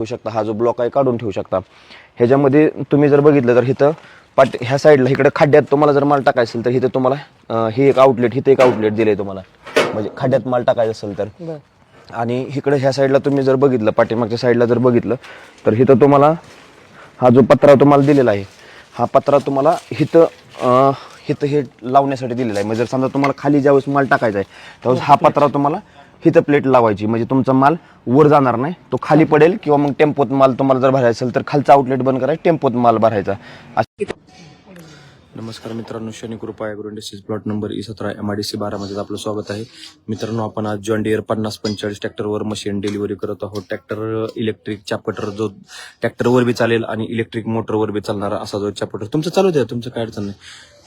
ठेवू शकता. हा जो ब्लॉक आहे काढून ठेवू शकता. ह्याच्यामध्ये तुम्ही जर बघितलं तर इथं पाट ह्या साईडला इकडे खड्ड्यात तुम्हाला जर माल टाकायचा असेल तर इथं तुम्हाला हे एक आउटलेट इथं एक आउटलेट दिले तुम्हाला. म्हणजे खड्ड्यात माल टाकायचा असेल तर. आणि इकडे ह्या साईडला तुम्ही जर बघितलं पाठीमागच्या साईडला जर बघितलं तर इथं तुम्हाला हा जो पत्रा तुम्हाला दिलेला आहे हा पत्रा तुम्हाला इथं अं, इथं हे लावण्यासाठी दिलेला आहे. म्हणजे जर समजा तुम्हाला खाली ज्यावेळेस माल टाकायचा आहे त्यावेळेस हा पत्रा तुम्हाला हिथं प्लेट लावायची. म्हणजे तुमचा माल वर जाणार नाही. तो खाली पडेल किंवा मग टेम्पोत माल तुम्हाला जर भरायचा असेल तर खालचा आउटलेट बंद करायचा टेम्पोत माल भरायचा. नमस्कार मित्रांनो Shani Krupa agro industries plot number E सतरा एम आय डी सी बारामध्ये आपलं स्वागत आहे. मित्रांनो आपण आज जॉन डिअर पन्नास पंचेचाळीस ट्रॅक्टरवर मशीन डिलिव्हरी करत आहोत. ट्रॅक्टर इलेक्ट्रिक चॅपटर जो ट्रॅक्टरवर बी चालेल आणि इलेक्ट्रिक मोटरवर बी चालणारा असा जो चॅपटर तुमचं चालू द्या तुमचं काय अडचण नाही.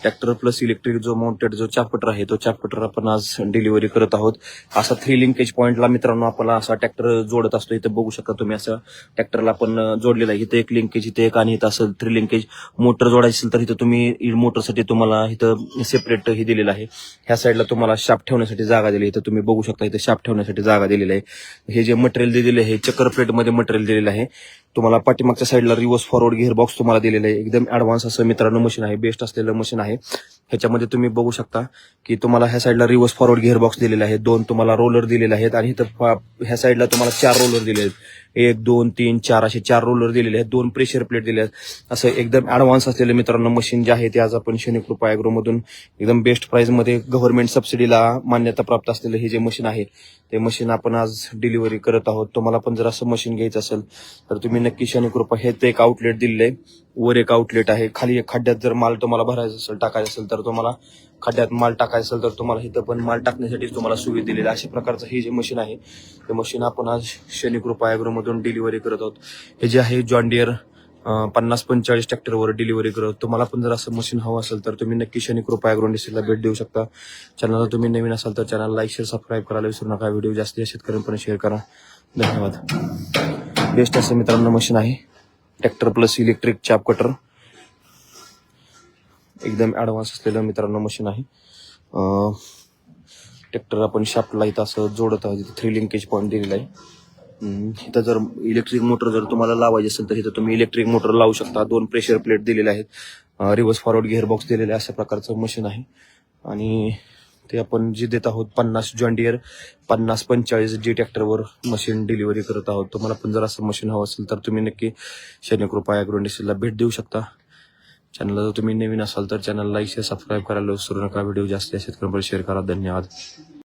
ट्रॅक्टर प्लस इलेक्ट्रिक जो माउंटेड जो चॅप्टर आहे तो चॅप्टर आपण आज डिलिव्हरी करत आहोत. असा थ्री लिंकेज पॉईंटला मित्रांनो आपला असा ट्रॅक्टर जोडत असतो इथं बघू शकता तुम्ही असं ट्रॅक्टरला आपण जोडलेला आहे. इथं एक लिंकेज इथे एक आणि इथं असं थ्री लिंकेज मोटर जोडायची असेल तर इथं तुम्ही मोटरसाठी तुम्हाला इथं सेपरेट हे दिलेलं आहे. ह्या साईडला तुम्हाला शाप ठेवण्यासाठी जागा दिली इथं तुम्ही बघू शकता इथं शाप ठेवण्यासाठी जागा दिलेली आहे. हे जे मटेरियल दिलेलं आहे चक्कर प्लेटमध्ये मटेरियल दिलेलं आहे. तुम्हाला पाठीमागच्या साईडला रिव्हर्स फॉरवर्ड गिअर बॉक्स तुम्हाला दिलेलं आहे. एकदम ऍडव्हान्स असं मित्रांनो मशीन आहे. बेस्ट असलेलं मशीन आहे. ह्याच्यामध्ये तुम्ही बघू शकता की तुम्हाला ह्या साईडला रिव्हर्स फॉरवर्ड गिअर बॉक्स दिलेला आहे. दोन तुम्हाला रोलर दिलेले आहेत आणि इथं ह्या साईडला तुम्हाला चार रोलर दिले आहेत. एक दोन तीन चार असे चार रोलर दिलेले आहेत. दोन प्रेशर प्लेट दिले आहेत. असं एकदम ऍडव्हान्स असलेलं मित्रांनो मशीन जे आहे ते आज आपण शनी कृपा ॲग्रो एकदम बेस्ट प्राईजमध्ये गव्हर्नमेंट सबसिडीला मान्यता प्राप्त असलेलं हे जे मशीन आहे ते मशीन आपण आज डिलिव्हरी करत आहोत. तुम्हाला पण जर असं मशीन घ्यायचं असेल तर तुम्ही नक्की शनी कृपा हे ते एक आउटलेट दिलेलं आहे. वर एक आउटलेट आहे. खाली एक खड्ड्यात जर माल तुम्हाला भरायचा असेल टाकायचा असेल तर तुम्हाला खड्ड्यात माल टाकायचा असेल तर तुम्हाला इथं पण माल टाकण्यासाठी तुम्हाला सुविधा दिलेली अशा प्रकारचं हे जे मशीन आहे ते मशीन आपण आज शनी कृपा ॲग्रो मधून डिलिव्हरी करत आहोत. हे जे आहे जॉन पन्नास पंचेचाळीस ट्रॅक्टरवर डिलिव्हरी करत तुम्हाला पण जर असं मशीन हवं असेल तर तुम्ही नक्की शनी कृपा ॲग्रो भेट देऊ शकता. चॅनलला तुम्ही नवीन असाल तर चॅनल लाईक शेअर सबस्क्राईब करायला विसरू नका. व्हिडिओ जास्तीत जास्त शेतकऱ्यांपर्यंत शेअर करा. धन्यवाद. बेस्ट असं मित्रांनो मशीन आहे. Tractor plus electric chaff cutter एकदम ॲडव्हान्स असलेलं मित्रांनो मशीन आहे. ट्रॅक्टर आपण शाफ्टला इथं असं जोडत आहोत. इथं थ्री लिंकेज पॉईंट दिलेला आहे. इथं जर इलेक्ट्रिक मोटर जर तुम्हाला लावायची असेल तर इथं तुम्ही इलेक्ट्रिक मोटर लावू शकता. दोन प्रेशर प्लेट दिलेले आहेत. रिव्हर्स फॉरवर्ड गिअर बॉक्स दिलेले आहे. अशा प्रकारचं मशीन आहे. आणि ते आपण जे देत आहोत पन्नास जॉन्डियर पन्नास पंचेचाळीस जी ट्रॅक्टरवर मशीन डिलिव्हरी करत आहोत. तुम्हाला पण जर असं मशीन हवं असेल तर तुम्ही नक्की शनिकृपा ॲग्रो भेट देऊ शकता. चॅनलला जर तुम्ही नवीन असाल तर चॅनल लाईक शेअर सबस्क्राईब करायला विसरू नका व्हिडिओ जास्तीत जास्त शेतकऱ्यांपर्यंत शेअर करा धन्यवाद